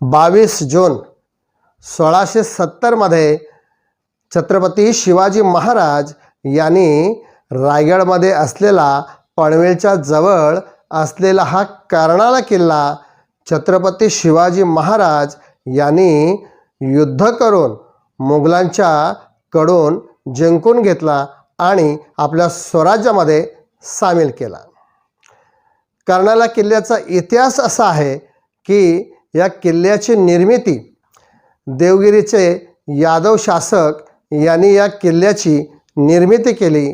बावीस जून सोळाशे सत्तरमध्ये छत्रपती शिवाजी महाराज यांनी रायगडमध्ये असलेला पनवेलच्या जवळ असलेला हा कर्णाला किल्ला छत्रपती शिवाजी महाराज यांनी युद्ध करून मुघलांच्या कडून जिंकून घेतला आणि आपल्या स्वराज्यामध्ये सामील केला. कर्णाला किल्ल्याचा इतिहास असा आहे की या किल्ल्याची निर्मिती देवगिरीचे यादव शासक यांनी या किल्ल्याची निर्मिती केली.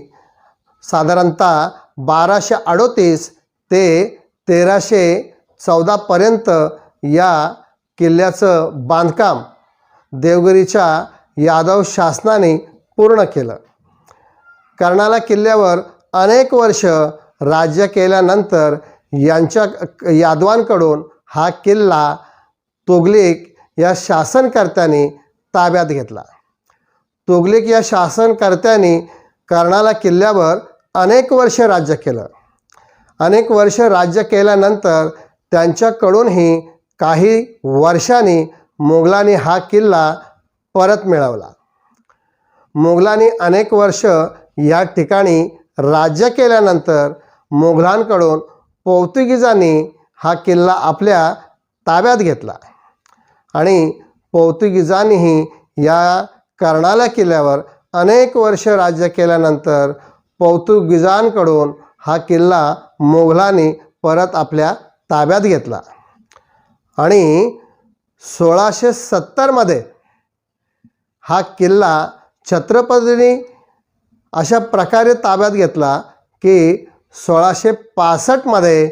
साधारणतः बाराशे अडोतीस ते तेराशे चौदापर्यंत या किल्ल्याचं बांधकाम देवगिरीच्या यादव शासनाने पूर्ण केलं. कर्णाला किल्ल्यावर अनेक वर्ष राज्य केल्यानंतर यांच्या यादवांकडून हा किल्ला तोगलेक या शासनकर्त्याने ताब्यात घेतला. तोगलेक या शासनकर्त्यांनी कर्णाला किल्ल्यावर अनेक वर्ष राज्य केलं. अनेक वर्ष राज्य केल्यानंतर त्यांच्याकडूनही काही वर्षांनी मोगलांनी हा किल्ला परत मिळवला. मोगलांनी अनेक वर्ष या ठिकाणी राज्य केल्यानंतर मोगलांकडून पोर्तुगीजांनी हा किल्ला आपल्या ताब्यात घेतला. आणि पोर्तुगीजांनीही या कर्णाला किल्ल्यावर अनेक वर्ष राज्य केल्यानंतर पोर्तुगीजांकडून हा किल्ला मोघलांनी परत आपल्या ताब्यात घेतला. आणि सोळाशे सत्तरमध्ये हा किल्ला छत्रपतींनी अशा प्रकारे ताब्यात घेतला की सोळाशे पासष्टमध्ये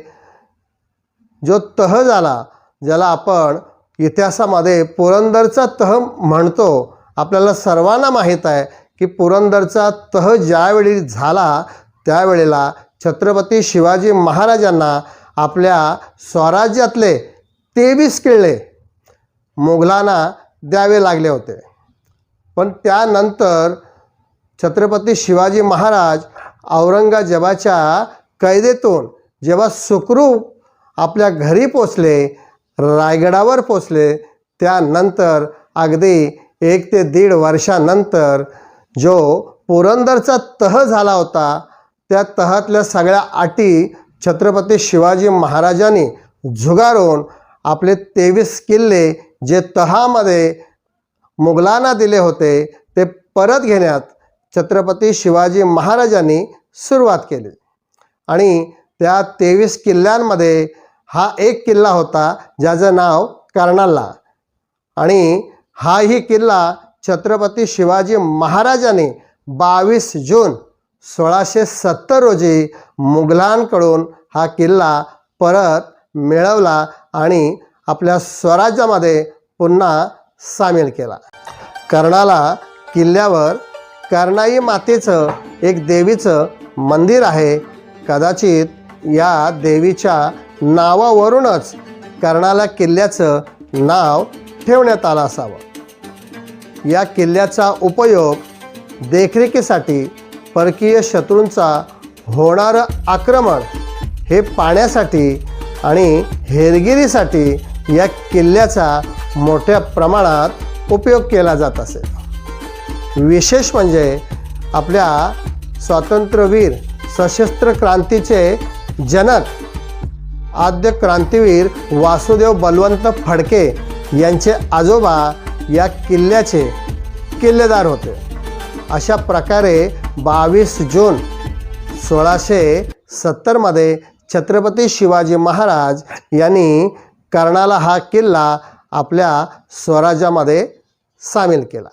जो तह झाला ज्याला आपण इतिहासामध्ये पुरंदरचा तह म्हणतो आपल्याला सर्वांना माहीत आहे की पुरंदरचा तह ज्यावेळी झाला त्यावेळेला छत्रपती शिवाजी महाराजांना आपल्या स्वराज्यातले तेवीस किल्ले मुघलांना द्यावे लागले होते. पण त्यानंतर छत्रपती शिवाजी महाराज औरंगजेबाच्या कैदेतून जेव्हा सुखरूप आपल्या घरी पोचले रायगडावर पोचले. त्यानंतर अगदी एक ते दीड वर्षानंतर जो पुरंदरचा तह झाला होता त्या तहातल्या सगळ्या अटी छत्रपती शिवाजी महाराजांनी झुगारून आपले तेवीस किल्ले जे तहामध्ये मुघलांना दिले होते ते परत घेण्यात छत्रपती शिवाजी महाराजांनी सुरुवात केली. आणि त्या तेवीस किल्ल्यांमध्ये हा एक किल्ला होता ज्याचं नाव कर्णाला आणि हाही किल्ला छत्रपती शिवाजी महाराजांनी बावीस जून सोळाशे सत्तर रोजी मुघलांकडून हा किल्ला परत मिळवला आणि आपल्या स्वराज्यामध्ये पुन्हा सामील केला. कर्णाला किल्ल्यावर कर्णाई मातेचं एक देवीचं मंदिर आहे कदाचित या देवीच्या नावावरूनच कर्णाला किल्ल्याचं नाव ठेवण्यात आलं असावं. या किल्ल्याचा उपयोग देखरेखीसाठी परकीय शत्रूंचा होणारं आक्रमण हे पाण्यासाठी आणि हेरगिरीसाठी या किल्ल्याचा मोठ्या प्रमाणात उपयोग केला जात असे. विशेष म्हणजे आपल्या स्वातंत्र्यवीर सशस्त्र क्रांतीचे जनक आद्य क्रांतीवीर वासुदेव बलवंत फडके यांचे आजोबा या किल्ल्याचे किल्लेदार होते. अशा प्रकारे बावीस जून सोळाशे सत्तरमध्ये छत्रपती शिवाजी महाराज यांनी कर्णाला हा किल्ला आपल्या स्वराज्यामध्ये सामील केला.